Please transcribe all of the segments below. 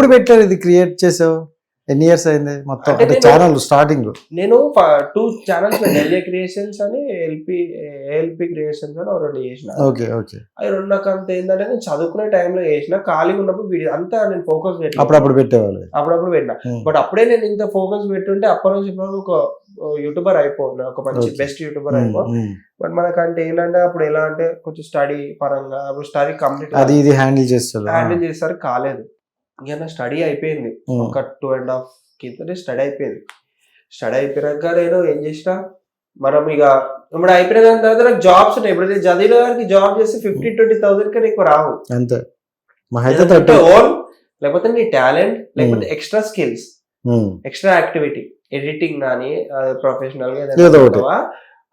ఎప్పుడు పెట్టారు ఇది క్రియేట్ చేసావు? ఎన్ని ఇయర్స్ అయింది మొత్తం? అంటే అంటే నేను- ఛానల్ స్టార్టింగ్ నేను two channels L A creations అని L P A L P creations అని ఓ రెండు చేసిన. Okay okay. అవి రెండు నాకు అంత ఏంటంటే నేను చదువుకునే టైంలో చేసిన. ఖాళీగా ఉన్నప్పుడు వీడియో అంతా నేను ఫోకస్ పెట్టిన. అప్పుడప్పుడు పెట్టేవాళ్ళు? అప్పుడప్పుడు పెట్టిన. Hmm. బట్ అప్పుడే నేను ఇంత ఫోకస్ పెట్టుంటే అప్పటి నుంచి ఒక యూట్యూబర్ అయిపో ఒక మంచి Okay. బెస్ట్ యూట్యూబర్ ఉమ్, అయిపో ఉమ్. బట్ మనకంటే ఏంటంటే అప్పుడు ఎలా అంటే కొంచెం స్టడీ పరంగా అప్పుడు స్టడీ కంప్లీట్ అది ఇది హ్యాండిల్ చేస్తారు. హ్యాండిల్ చేస్తారు కాలేదు. ఇంకా నా స్టడీ అయిపోయింది. ఒక టూ అండ్ హాఫ్ కింద స్టడీ అయిపోయింది. స్టడీ అయిపోయాక నేను ఏం చేసిన మనం ఇక ఇప్పుడు అయిపోయిన దాని తర్వాత నాకు జాబ్స్ ఉన్నాయి. ఇప్పుడు నేను చదివిన దానికి జాబ్ చేస్తే ఫిఫ్టీ ట్వంటీ థౌసండ్ కన్నా ఎక్కువ రావు. అంతే. ఓన్ లేకపోతే నీ టాలెంట్ లేకపోతే extra skills. Extra activity. Editing కానీ ప్రొఫెషనల్గా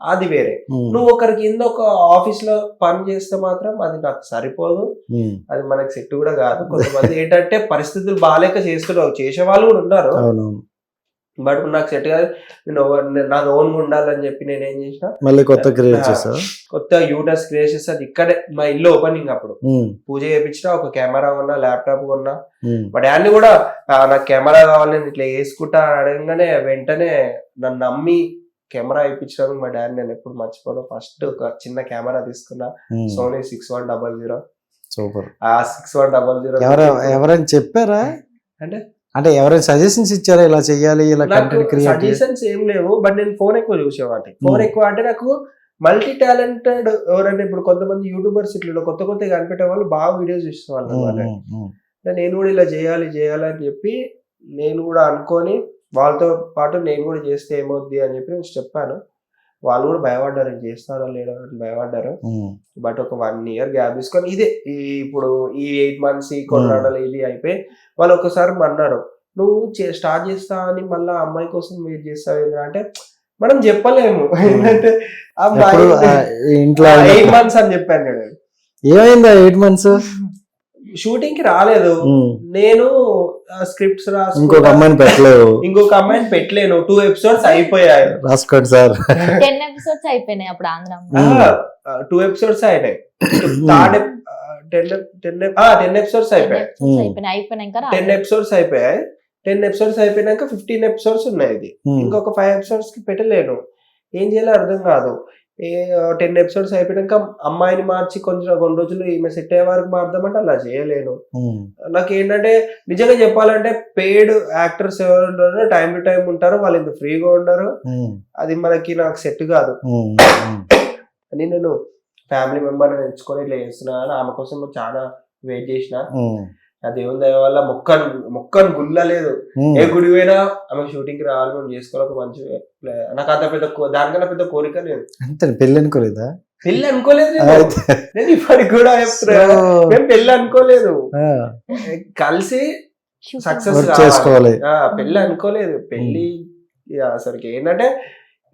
అది వేరే. నువ్వు ఒకరి కింద ఒక ఆఫీస్లో పని చేస్తే మాత్రం అది నాకు సరిపోదు. అది మనకి సెట్ కూడా కాదు. కొంతమంది ఏంటంటే పరిస్థితులు బాగాలేక చేస్తున్నారు. చేసే వాళ్ళు కూడా ఉన్నారు. బట్ నాకు సెట్ కాదు నేను నాది ఓన్ ఉండాలని చెప్పి నేను ఏం చేసిన? మళ్ళీ కొత్త క్రియేట్ చేసావు? కొత్త యూటర్స్ క్రియేట్ చేస్తే అది ఇక్కడే మా ఇల్లు ఓపెనింగ్ అప్పుడు. పూజ చేయించిన ఒక కెమెరా కొన్నా ల్యాప్టాప్ కొన్నా. మా డాడీ కూడా "ఆ, నాకు కెమెరా కావాలి నేను ఇట్లా వేసుకుంటా అడగగానే వెంటనే నన్ను నమ్మి కెమెరా ఇప్పించడానికి మా డాడీ నేను ఎప్పుడు మర్చిపోను. ఫస్ట్ ఒక చిన్న కెమెరా తీసుకున్నా. Sony six one double zero super ఆ సిక్స్ వన్ డబల్ జీరో ఎవర ఎవరైనా చెప్పారా? అంటే అంటే ఎవరైనా సజెషన్స్ ఇచ్చారా? ఇలా చెయ్యాలి ఇలా కంటెంట్ క్రియేట్ సజెషన్స్ ఏం లేవు బట్ నేను ఫోన్ ఎక్కువ చూసేవాటి ఫోన్ Hmm. ఎక్కువ అంటే నాకు మల్టీ టాలెంటెడ్ ఎవరైనా ఇప్పుడు కొంతమంది యూట్యూబర్స్ ఇట్లా కొత్త కొత్త కనిపెట్టే వాళ్ళు బాగా వీడియోస్ చూసేవాళ్ళు అన్నమాట. నేను కూడా ఇలా చేయాలి చేయాలి అని చెప్పి నేను కూడా అనుకొని వాళ్ళతో పాటు నేను కూడా చేస్తే ఏమవుద్ది అని చెప్పి నేను చెప్పాను. వాళ్ళు కూడా భయపడ్డారు "ఇది చేస్తారో లేదో? అని భయపడ్డారు. బట్ ఒక వన్ ఇయర్ గ్యాప్ తీసుకొని ఇదే ఈ ఇప్పుడు ఈ ఎయిట్ మంత్స్ ఈ కొన్నాడలు ఇది అయిపోయి వాళ్ళు ఒకసారి అన్నారు నువ్వు స్టార్ట్ చేస్తా అని మళ్ళీ అమ్మాయి కోసం వెయిట్ చేస్తావు అంటే మనం చెప్పలేము. ఏంటంటే ఎయిట్ మంత్స్ అని చెప్పాను ఏమైందా ఎయిట్ మంత్స్? షూటింగ్కి రాలేదు నేను స్క్రిప్ట్స్ రాసు ఇంకొక అమ్మాయిని పెట్టలేవు ఇంకొక అమ్మాయిని పెట్టలేను. టూ ఎపిసోడ్స్ అయిపోయాయి. రాసుకోండి సార్. టెన్ ఎపిసోడ్స్ అయిపోయినాయి అప్పుడు ఆంధ్ర టూ ఎపిసోడ్స్ అయినాయి. Third ten ten ten episodes అయిపోయాయి. టెన్ ఎపిసోడ్స్ అయిపోయాయి. టెన్ ఎపిసోడ్స్ అయిపోయినాక ఫిఫ్టీన్ ఎపిసోడ్స్ ఉన్నాయి ఇది. ఇంకొక ఫైవ్ ఎపిసోడ్స్కి పెట్టలేను. ఏం చేయాలో అర్థం కాదు. ఏ టెన్ ఎపిసోడ్స్ అయిపోయాక అమ్మాయిని మార్చి కొంచెం కొన్ని రోజులు ఈమె సెట్ అయ్యే వరకు మారుదామంటే అలా చేయలేను. నాకు ఏంటంటే నిజంగా చెప్పాలంటే పెయిడ్ యాక్టర్స్ ఎవరు ఉంటారో టైం టు టైం ఉంటారో వాళ్ళు ఇంత ఫ్రీగా ఉండరు. అది మనకి నాకు సెట్ కాదు. అని నేను ఫ్యామిలీ మెంబర్ ఎంచుకొని ఇట్లా చేస్తున్నా అని ఆమె కోసం చాలా వెయిట్ చేసిన. ఆ దేవుని దయ వల్ల మొక్కను మొక్కను గుల్లలేదు. ఏ గుడి పోయినా ఆమె షూటింగ్కి రావాలి మేము చేసుకోవాలి ఒక మంచి. నాకు అంత పెద్ద దానికన్నా పెద్ద కోరిక లేదు. అంతే పెళ్ళి అనుకోలేదా? పెళ్ళి అనుకోలేదు నేను. ఇప్పటికి కూడా చెప్తున్నా. మేము పెళ్ళి అనుకోలేదు. ఆ, కలిసి సక్సెస్ చేసుకోవాలి. పెళ్ళి అనుకోలేదు. పెళ్ళి ఇక అసలుకి ఏంటంటే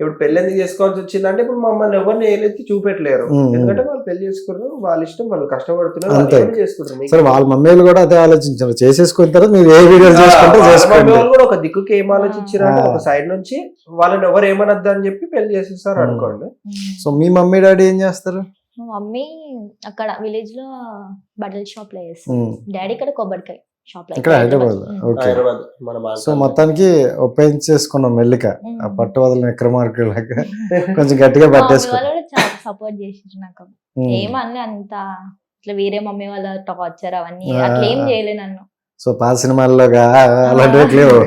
ఇప్పుడు పెళ్ళి ఎందుకు చేసుకోవాల్సి వచ్చిందంటే ఇప్పుడు మమ్మల్ని ఎవరిని ఏలెత్తి చూపెట్టలేరు. ఎందుకంటే వాళ్ళు పెళ్ళి చేసుకున్నారు వాళ్ళ ఇష్టం వాళ్ళు కష్టపడుతున్నారు అంతే. వాళ్ళు సరే మమ్మీలు కూడా అదే ఆలోచించారు. చేసేసుకున్న తర్వాత మీరు ఏ వీడియో ఆ, చేసుకుంటే వాళ్ళ చేసుకోండి మమ్మీ వాళ్ళు కూడా ఒక దిక్కుకి ఏం ఆలోచించారంటే ఆ. ఒక సైడ్ నుంచి వాళ్ళని ఎవరు ఏమనొద్దు అని చెప్పి పెళ్ళి చేసేస్తారు. అనుకోండి. సో మీ మమ్మీ డాడీ ఏం చేస్తారు? మా మమ్మీ అక్కడ విలేజ్లో బట్టల షాప్లో ఉమ్, డాడీ ఇక్కడ కొబ్బరికాయ. ఇక్కడ హైదరాబాద్ ఓకే. సో. మొత్తానికి ఒప్పించేసుకున్నాం మెల్లిక. ఉమ్. ఆ పట్టు వదలని విక్రమార్కుడు లాగా కొంచెం గట్టిగా మా మమ్మీ పట్టేసుకో. వాళ్ళు కూడా చాలా సపోర్ట్ చేసిండ్రు నాకు. ఉమ్. ఏమన్నా అంత. ఇట్లా వేరే మమ్మీ వాళ్ళ టార్చర్ అవన్నీ. అట్లా ఏం ఆ. చేయలే నన్ను. సో పాత సినిమాల్లోగా అలాంటివి లేవు.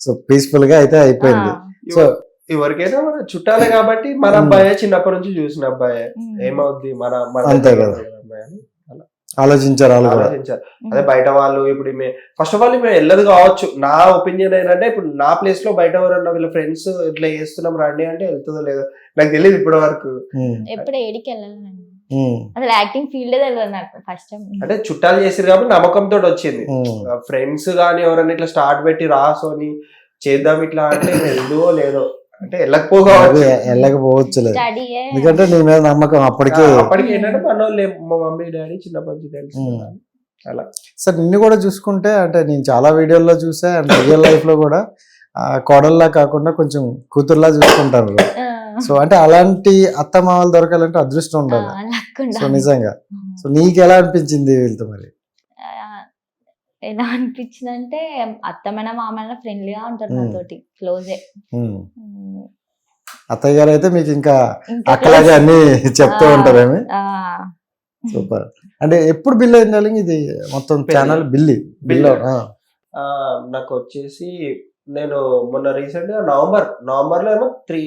సో పీస్ఫుల్గా అయితే అయిపోయింది. సో ఎవరికైనా మన చుట్టాలే కాబట్టి మన. అబ్బాయే చిన్నప్పటి నుంచి చూసిన అబ్బాయే. ఏమవుద్ది? మన మన అంతే కదా. ఆలోచించారు. ఆలోచించారు అదే బయట వాళ్ళు ఇప్పుడు ఫస్ట్ ఆఫ్ ఆల్ ఈమె వెళ్ళదు కావచ్చు. నా ఒపీనియన్ ఏంటంటే ఇప్పుడు నా ప్లేస్లో బయట ఎవరన్నా వీళ్ళ ఫ్రెండ్స్ ఇట్లా చేస్తున్నాం రండి అంటే వెళ్తుందో లేదో నాకు తెలియదు ఇప్పటి వరకు ఉమ్, ఎప్పుడు ఏడికి వెళ్ళాలి నేను ఉమ్, అసలు యాక్టింగ్ ఫీల్డ్ తెలియదు నాకు ఫస్ట్ టైం అంటే చుట్టాలు చేసారు కాబట్టి నమ్మకంతో వచ్చింది. ఫ్రెండ్స్ కానీ ఎవరైనా ఇట్లా స్టార్ట్ పెట్టి రాసోని చేద్దాం ఇట్లా అంటే వెళ్దువో లేదో. అంటే వెళ్ళకపోవచ్చు స్టడీ ఎందుకంటే నీ మీద నమ్మకం అప్పటికే అప్పటికి ఏంటంటే మన వాళ్ళు ఏం- మా మమ్మీ డాడీ చిన్నప్పటి నుంచి తెలుసు. అలా. సార్ నిన్ను కూడా చూసుకుంటే అంటే నేను చాలా వీడియోల్లో చూసా అండ్ రియల్ లైఫ్లో కూడా ఆ, కోడల్లా కాకుండా కొంచెం కూతుర్లా చూసుకుంటారు. సో అంటే అలాంటి అత్త మామలు దొరకాలంటే అదృష్టం ఉండాలి. సో నిజంగా. సో నీకు ఎలా అనిపించింది వీళ్ళతో మరి? ఎలా అనిపించింది అంటే అత్తమైన మామైన ఫ్రెండ్లీగా ఉంటారు. నాతోటి క్లోజే. అత్తయ్య గారు అయితే మీకు ఇంకా అక్కలాగే. అన్ని చెప్తూ. ఉంటారేమి ఆ, సూపర్ అంటే ఎప్పుడు బిల్ అయింది? ఇది మొత్తం. ఛానల్ బిల్లి బిల్ నాకు వచ్చేసి నేను మొన్న రీసెంట్గా నవంబర్ నవంబర్లో ఏమో త్రీ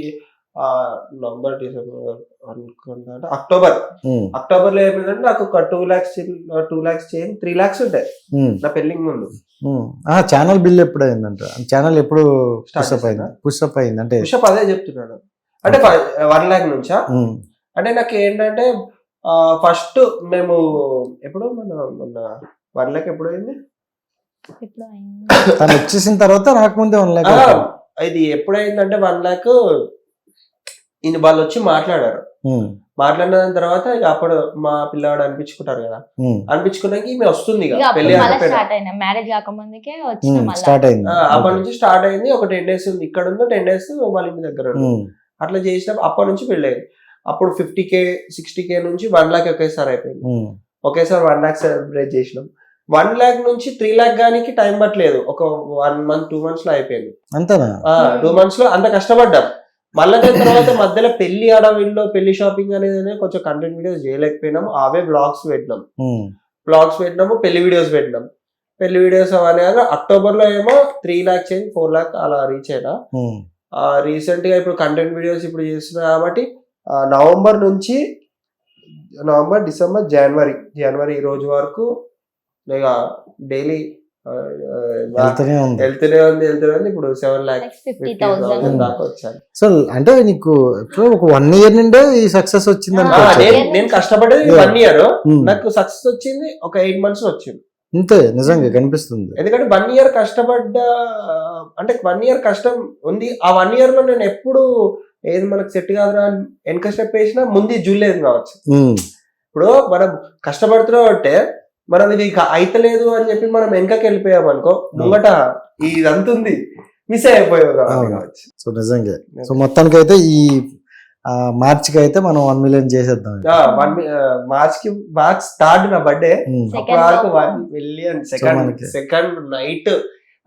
నవంబర్ డిసెంబర్ అనుకుంటా అంటే అక్టోబర్ అక్టోబర్లో ఏమైందంటే నాకు ఒక two lakhs two lakhs change three lakhs ఉంటాయి నా పెళ్ళికి ముందు. ఛానల్ బిల్ ఎప్పుడు అయిందంట ఛానల్ ఎప్పుడు పుషప్ అయింది? పుషప్ అయింది. అంటే పుషప్ అదే చెప్తున్నాడు అంటే వన్ లాక్ నుంచా? ఉమ్, అంటే నాకు ఏంటంటే ఫస్ట్ మేము ఎప్పుడు మన మొన్న వన్ లాక్ ఎప్పుడు అయింది? తను వచ్చేసిన తర్వాత రాకముందే వన్ లాక్ ఇది ఎప్పుడైందంటే వన్ లాక్ ఈయన వాళ్ళు వచ్చి మాట్లాడారు మాట్లాడిన తర్వాత ఇక అప్పుడు మా పిల్లవాడు అనిపించుకుంటారు కదా. అనిపించుకున్నాక ఈమె వస్తుంది పెళ్ళి. స్టార్ట్ మ్యారేజ్ కాకముందుకే అయింది. ఆ, అప్పటి నుంచి స్టార్ట్ అయింది. ఒక టెన్ డేస్ ఉంది. ఇక్కడ ఉంది టెన్ డేస్ వాళ్ళ ఇంటి దగ్గర అట్లా చేసినప్పుడు అప్పటి నుంచి పెళ్ళయింది అప్పుడు ఫిఫ్టీ కే సిక్స్టీ కే నుంచి వన్ లాక్ ఒకేసారి అయిపోయింది. ఒకేసారి వన్ లాక్ సెలబ్రేట్ చేసినాం. వన్ లాక్ నుంచి త్రీ లాక్ గానికి టైం పట్టలేదు. ఒక వన్ మంత్ టూ మంత్స్లో అయిపోయింది. అంతేనా? టూ మంత్స్లో అంత కష్టపడ్డాం. మళ్ళీ దాని తర్వాత మధ్యలో పెళ్ళి ఆడవిల్లో పెళ్ళి షాపింగ్ అనేది కొంచెం కంటెంట్ వీడియోస్ చేయలేకపోయినాం. అవే బ్లాగ్స్ పెట్టినాం. బ్లాగ్స్ పెట్టినాము పెళ్ళి వీడియోస్ పెట్టినాం. పెళ్ళి వీడియోస్ అనేది అక్టోబర్లో ఏమో three lakh change four lakh అలా రీచ్ అయినా. రీసెంట్గా ఇప్పుడు కంటెంట్ వీడియోస్ ఇప్పుడు చేస్తున్నా కాబట్టి నవంబర్ నుంచి నవంబర్ డిసెంబర్ జనవరి జనవరి ఈ రోజు వరకు ఇక డైలీ వెళ్తూనే ఉంది. వెళ్తూనే ఉంది వెళ్తూనే ఉంది. ఇప్పుడు సెవెన్ లాక్ ఫిఫ్టీ థౌసండ్ దాకా వచ్చాను. సో అంటే నీకు ఎప్పుడో ఒక వన్ ఇయర్ నుండే ఈ సక్సెస్ వచ్చింది నేను కష్టపడేది. వన్ ఇయర్ ఉమ్, నాకు సక్సెస్ వచ్చింది ఒక ఎయిట్ మంత్స్ వచ్చింది. అంతే నిజంగా కనిపిస్తుంది. ఎందుకంటే వన్ ఇయర్ కష్టపడ్డ అంటే వన్ ఇయర్ కష్టం ఉంది. ఆ వన్ ఇయర్లో నేను ఎప్పుడు ఏది మనకు సెట్ కాదురా అని వెనక స్టెప్ వేసినా ముందు జూలేదు కావచ్చు. ఉమ్, ఇప్పుడు మనం కష్టపడుతున్నాం అంటే మనం ఇది ఇక అయితలేదు అని చెప్పి మనం వెనకకి వెళ్ళిపోయాం అనుకో ముంగట ఇదంతా ఉంది. మిస్ అయిపోయావు కాబట్టి సో నిజంగా. సో మొత్తానికి అయితే ఈ ఆ, మార్చికి అయితే మనం వన్ మిలియన్ చేసేద్దాం వన్ మార్చ్కి మార్చ్ థర్డ్ నా బర్త్డే వరకు one million second second night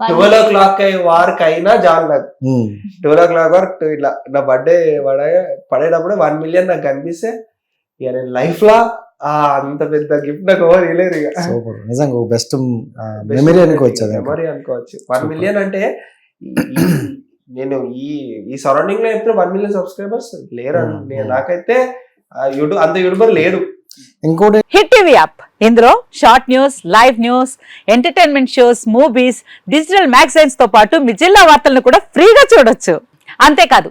twelve o'clock వారికి అయినా చాలు నాకు. ట్వెల్వ్ ఓ క్లాక్ వరకు ఇట్లా నా బర్త్డే పడే పడేటప్పుడు వన్ మిలియన్ నాకు కనిపిస్తే ఇక నేను లైఫ్ లా అంత పెద్ద గిఫ్ట్ నాకు ఎవరు ఇవ్వలేరు ఇక. సూపర్. నిజంగా బెస్ట్ మెమరీ అనుకోవచ్చు. మెమరీ అనుకోవచ్చు. వన్. మిలియన్ అంటే నేను ఈ ఈ సరౌండింగ్లో ఎప్పుడు వన్ మిలియన్ సబ్స్క్రైబర్స్ లేరు? నాకైతే అంత యూట్యూబర్ లేడు. ఇంకోటి హిట్ టీవీ యాప్ ఇందులో short news live news entertainment shows movies digital మ్యాగజైన్స్తో పాటు మీ జిల్లా వార్తలను కూడా ఫ్రీగా చూడొచ్చు. అంతేకాదు